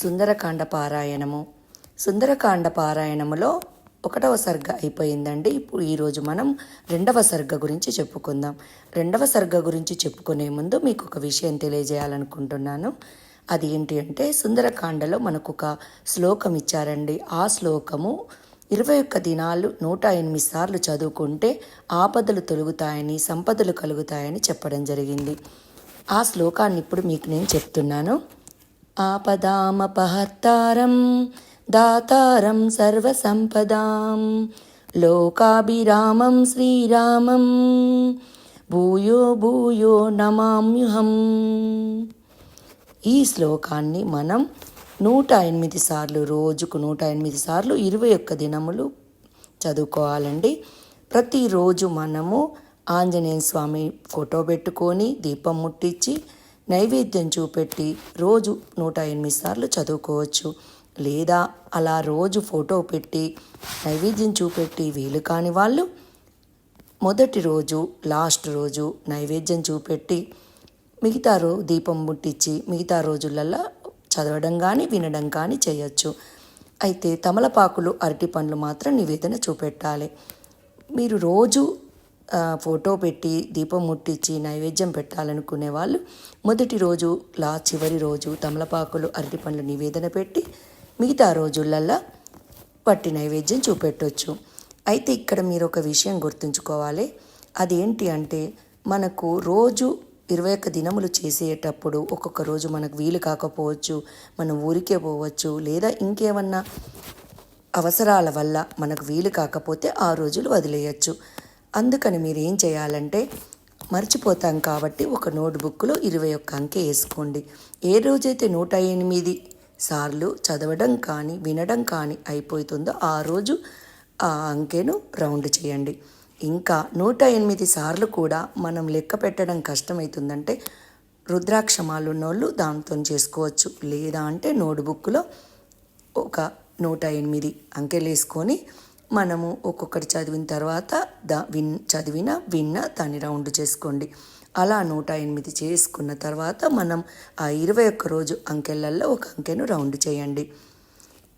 సుందరకాండ పారాయణము సుందరకాండ పారాయణములో ఒకటవ సర్గ అయిపోయిందండి. ఇప్పుడు ఈరోజు మనం రెండవ సర్గ గురించి చెప్పుకుందాం. రెండవ సర్గ గురించి చెప్పుకునే ముందు మీకు ఒక విషయం తెలియజేయాలనుకుంటున్నాను. అది ఏంటి అంటే సుందరకాండలో మనకు ఒక శ్లోకం ఇచ్చారండి. ఆ శ్లోకము ఇరవై ఒక్క దినాలు నూట ఎనిమిది సార్లు చదువుకుంటే ఆపదలు తొలుగుతాయని సంపదలు కలుగుతాయని చెప్పడం జరిగింది. ఆ శ్లోకాన్ని ఇప్పుడు మీకు నేను చెప్తున్నాను. ఆపదామపహర్తారం దాతారం సర్వసంపదాం. లోకాభిరామం శ్రీరామం భూయో భూయో నమామ్యుహం. ఈ శ్లోకాన్ని మనం నూట ఎనిమిది సార్లు రోజుకు నూట ఎనిమిది సార్లు ఇరవై ఒక్క దినములు చదువుకోవాలండి. ప్రతిరోజు మనము ఆంజనేయ స్వామి ఫోటో పెట్టుకొని దీపం ముట్టించి నైవేద్యం చూపెట్టి రోజు నూట ఎనిమిది సార్లు చదువుకోవచ్చు. లేదా అలా రోజు ఫోటో పెట్టి నైవేద్యం చూపెట్టి వీలు కాని వాళ్ళు మొదటి రోజు లాస్ట్ రోజు నైవేద్యం చూపెట్టి మిగతా రో దీపం ముట్టించి మిగతా రోజులల్లో చదవడం కానీ వినడం కానీ చేయొచ్చు. అయితే తమలపాకులు అరటి పండ్లు మాత్రం నివేదన చూపెట్టాలి. మీరు రోజు ఫోటో పెట్టి దీపం ముట్టించి నైవేద్యం పెట్టాలనుకునే వాళ్ళు మొదటి రోజు లా చివరి రోజు తమలపాకులు అరటి పండ్లు నివేదన పెట్టి మిగతా రోజులల్లా పట్టి నైవేద్యం చూపెట్టొచ్చు. అయితే ఇక్కడ మీరు ఒక విషయం గుర్తుంచుకోవాలి. అదేంటి అంటే మనకు రోజు ఇరవై ఒక్క దినములు చేసేటప్పుడు ఒక్కొక్క రోజు మనకు వీలు కాకపోవచ్చు మనం ఊరికే పోవచ్చు లేదా ఇంకేమన్నా అవసరాల వల్ల మనకు వీలు కాకపోతే ఆ రోజులు వదిలేయచ్చు. అందుకని మీరు ఏం చేయాలంటే మర్చిపోతాం కాబట్టి ఒక నోట్బుక్లో ఇరవై ఒక్క అంకె వేసుకోండి. ఏ రోజైతే నూట ఎనిమిది సార్లు చదవడం కానీ వినడం కానీ అయిపోతుందో ఆ రోజు ఆ అంకెను రౌండ్ చేయండి. ఇంకా నూట ఎనిమిది సార్లు కూడా మనం లెక్క పెట్టడం కష్టమవుతుందంటే రుద్రాక్షమాలు ఉన్నోళ్ళు దాంతో చేసుకోవచ్చు. లేదా అంటే నోట్బుక్లో ఒక నూట ఎనిమిది అంకెలు వేసుకొని మనము ఒక్కొక్కటి చదివిన తర్వాత దా విన్ చదివిన విన్న దాన్ని రౌండ్ చేసుకోండి. అలా నూట ఎనిమిది చేసుకున్న తర్వాత మనం ఆ ఇరవై ఒక్క రోజు అంకెలల్లో ఒక అంకెను రౌండ్ చేయండి.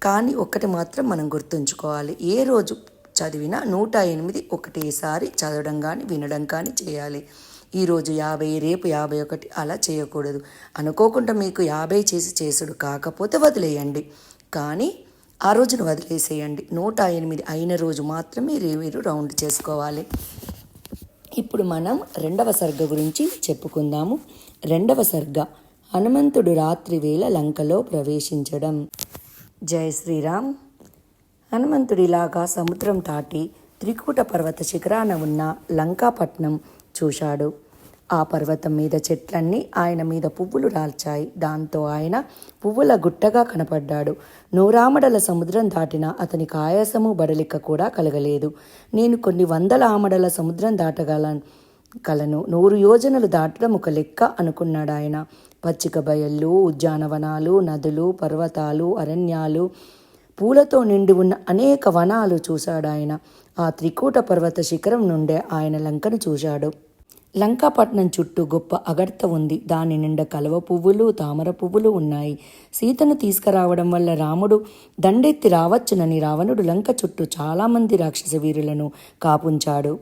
కానీ ఒకటి మాత్రం మనం గుర్తుంచుకోవాలి. ఏ రోజు చదివినా నూట ఎనిమిది ఒకటేసారి చదవడం కానీ వినడం కానీ చేయాలి. ఈరోజు యాభై రేపు యాభై ఒకటి అలా చేయకూడదు. అనుకోకుండా మీకు యాభై చేసి చేసుడు కాకపోతే వదిలేయండి. కానీ ఆ రోజున వదిలేసేయండి. నూట ఎనిమిది అయిన రోజు మాత్రమే మీరు రౌండ్ చేసుకోవాలి. ఇప్పుడు మనం రెండవ సర్గ గురించి చెప్పుకుందాము. రెండవ సర్గ హనుమంతుడు రాత్రి వేళ లంకలో ప్రవేశించడం. జయ శ్రీరామ్. హనుమంతుడిలాగా సముద్రం దాటి త్రికూట పర్వత శిఖరాన ఉన్న లంకాపట్నం చూశాడు. ఆ పర్వతం మీద చెట్లన్నీ ఆయన మీద పువ్వులు రాల్చాయి. దాంతో ఆయన పువ్వుల గుట్టగా కనపడ్డాడు. నూరామడల సముద్రం దాటిన అతనికి ఆయాసము బడలిక కూడా కలగలేదు. నేను కొన్ని వందల ఆమడల సముద్రం దాటగల కలను. నూరు యోజనలు దాటడం ఒక లెక్క అనుకున్నాడు ఆయన. పచ్చిక బయళ్ళు ఉద్యానవనాలు నదులు పర్వతాలు అరణ్యాలు పూలతో నిండి ఉన్న అనేక వనాలు చూశాడు ఆయన. ఆ త్రికూట పర్వత శిఖరం నుండే ఆయన లంకను చూశాడు. లంకాపట్నం చుట్టూ గొప్ప అగర్త ఉంది. దాని నిండా కలవ పువ్వులు తామర పువ్వులు ఉన్నాయి. సీతను తీసుకురావడం వల్ల రాముడు దండెత్తి రావచ్చునని రావణుడు లంక చుట్టూ చాలామంది రాక్షస వీరులను కాపుంచాడు.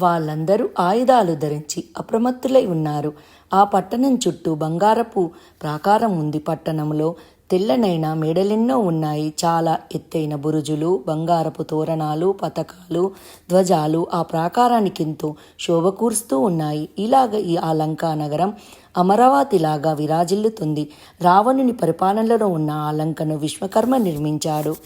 వాళ్ళందరూ ఆయుధాలు ధరించి అప్రమత్తులై ఉన్నారు. ఆ పట్టణం చుట్టూ బంగారపు ప్రాకారం ఉంది. పట్టణంలో తెల్లనైన మెడలెన్నో ఉన్నాయి. చాలా ఎత్తైన బురుజులు బంగారపు తోరణాలు పతకాలు ధ్వజాలు ఆ ప్రాకారానికెంతో శోభకూరుస్తూ ఉన్నాయి. ఇలాగ ఈ ఆ లంకా నగరం అమరావతిలాగా విరాజిల్లుతుంది. రావణుని పరిపాలనలో ఉన్న ఆ లంకను విశ్వకర్మ నిర్మించాడు.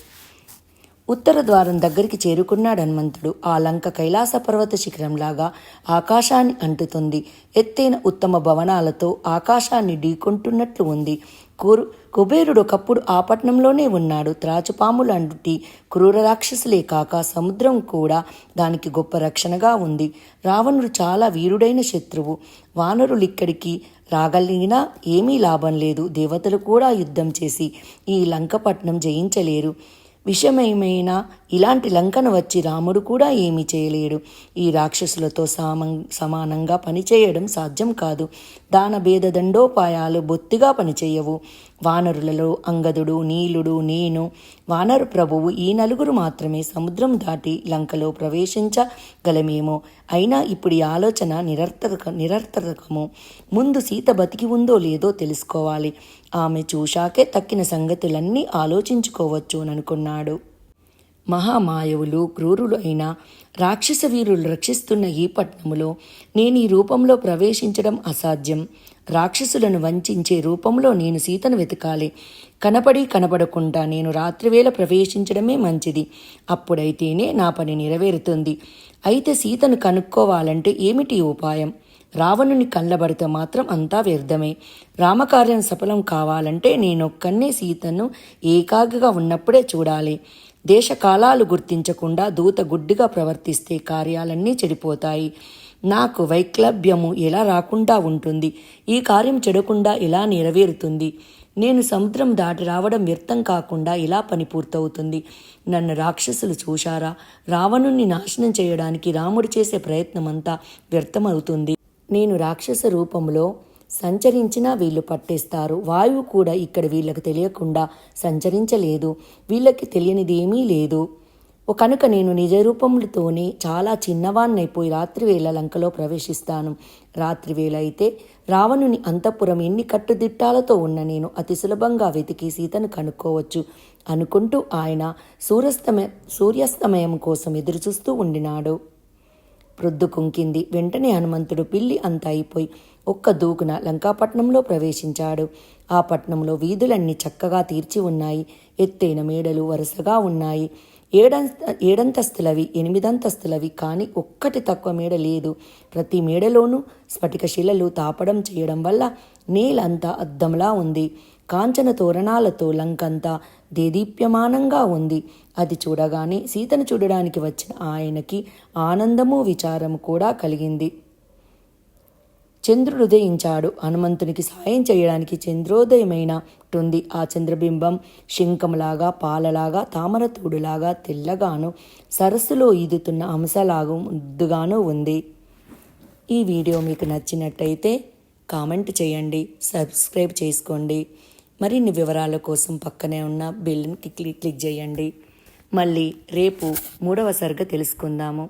ఉత్తర ద్వారం దగ్గరికి చేరుకున్నాడు హనుమంతుడు. ఆ లంక కైలాస పర్వత శిఖరంలాగా ఆకాశాన్ని అంటుతుంది. ఎత్తైన ఉత్తమ భవనాలతో ఆకాశాన్ని ఢీకొంటున్నట్లు ఉంది. కూరు కుబేరుడు ఒకప్పుడు ఆ పట్నంలోనే ఉన్నాడు. త్రాచుపాములంటి క్రూర రాక్షసులే కాక సముద్రం కూడా దానికి గొప్ప రక్షణగా ఉంది. రావణుడు చాలా వీరుడైన శత్రువు. వానరులు ఇక్కడికి రాగలిగినా ఏమీ లాభం లేదు. దేవతలు కూడా యుద్ధం చేసి ఈ లంకపట్నం జయించలేరు. విషమయమైన ఇలాంటి లంకను వచ్చి రాముడు కూడా ఏమీ చేయలేడు. ఈ రాక్షసులతో సామం సమానంగా పనిచేయడం సాధ్యం కాదు. దాన భేద దండోపాయాలు బొత్తిగా పనిచేయవు. వానరులలో అంగదుడు నీలుడు నేను. వానరు ప్రభువు ఈ నలుగురు మాత్రమే సముద్రం దాటి లంకలో ప్రవేశించగలమేమో. అయినా ఇప్పుడు ఈ ఆలోచన నిరర్థక నిరర్థకము. ముందు సీత బతికి ఉందో లేదో తెలుసుకోవాలి. ఆమె చూశాకే తక్కిన సంగతులన్నీ ఆలోచించుకోవచ్చు అని అనుకున్నాడు. మహామాయవులు క్రూరులు అయిన రాక్షస వీరులు రక్షిస్తున్న ఈ పట్టణములో నేను ఈ రూపంలో ప్రవేశించడం అసాధ్యం. రాక్షసులను వంచే రూపంలో నేను సీతను వెతకాలి. కనపడి కనపడకుండా నేను రాత్రివేళ ప్రవేశించడమే మంచిది. అప్పుడైతేనే నా పని నెరవేరుతుంది. అయితే సీతను కనుక్కోవాలంటే ఏమిటి ఉపాయం? రావణుని కళ్ళబడితే మాత్రం అంతా వ్యర్థమే. రామకార్యం సఫలం కావాలంటే నేనొక్కనే సీతను ఏకాగ్రగా ఉన్నప్పుడే చూడాలి. దేశకాలాలు గుర్తించకుండా దూత గుడ్డిగా ప్రవర్తిస్తే కార్యాలన్నీ చెడిపోతాయి. నాకు వైక్లభ్యము ఎలా రాకుండా ఉంటుంది? ఈ కార్యం చెడకుండా ఎలా నెరవేరుతుంది? నేను సముద్రం దాటి రావడం వ్యర్థం కాకుండా ఇలా పని పూర్తవుతుంది. నన్ను రాక్షసులు చూశారా? రావణుణ్ణి నాశనం చేయడానికి రాముడు చేసే ప్రయత్నమంతా వ్యర్థమవుతుంది. నేను రాక్షస రూపంలో సంచరించినా వీళ్ళు పట్టేస్తారు. వాయువు కూడా ఇక్కడ వీళ్ళకి తెలియకుండా సంచరించలేదు. వీళ్ళకి తెలియనిదేమీ లేదు. ఓ కనుక నేను నిజరూపములతోనే చాలా చిన్నవాన్నైపోయి రాత్రివేళ లంకలో ప్రవేశిస్తాను. రాత్రివేళ అయితే రావణుని అంతఃపురం ఎన్ని కట్టుదిట్టాలతో ఉన్న నేను అతి సులభంగా వెతికి సీతను కనుక్కోవచ్చు అనుకుంటూ ఆయన సూర్యస్తమ సూర్యాస్తమయం కోసం ఎదురుచూస్తూ ఉండినాడు. ప్రొద్దు కుంకింది. వెంటనే హనుమంతుడు పిల్లి అంతా అయిపోయి ఒక్క దూకున లంకాపట్నంలో ప్రవేశించాడు. ఆ పట్నంలో వీధులన్నీ చక్కగా తీర్చి ఉన్నాయి. ఎత్తైన మేడలు వరుసగా ఉన్నాయి. ఏడంత ఏడంతస్తులవి ఎనిమిదంతస్తులవి కానీ ఒక్కటి తక్కువ మేడ లేదు. ప్రతి మేడలోనూ స్ఫటిక శిలలు తాపడం చేయడం వల్ల నేలంతా అద్దంలా ఉంది. కాంచన తోరణాలతో లంకంతా దేదీప్యమానంగా ఉంది. అది చూడగానే సీతను చూడడానికి వచ్చిన ఆయనకి ఆనందము విచారము కూడా కలిగింది. చంద్రుడు ఉదయించాడు. హనుమంతునికి సాయం చేయడానికి చంద్రోదయమైనట్టుంది ఆ చంద్రబింబం శంఖంలాగా పాలలాగా తామరతూడులాగా తెల్లగాను సరస్సులో ఈదుతున్న అంశలాగా ముద్దుగాను ఉంది. ఈ వీడియో మీకు నచ్చినట్టయితే కామెంట్ చేయండి సబ్స్క్రైబ్ చేసుకోండి. మరిన్ని వివరాల కోసం పక్కనే ఉన్న బెల్ని క్లిక్ క్లిక్ చేయండి. మళ్ళీ రేపు మూడవ సరిగ్గా తెలుసుకుందాము.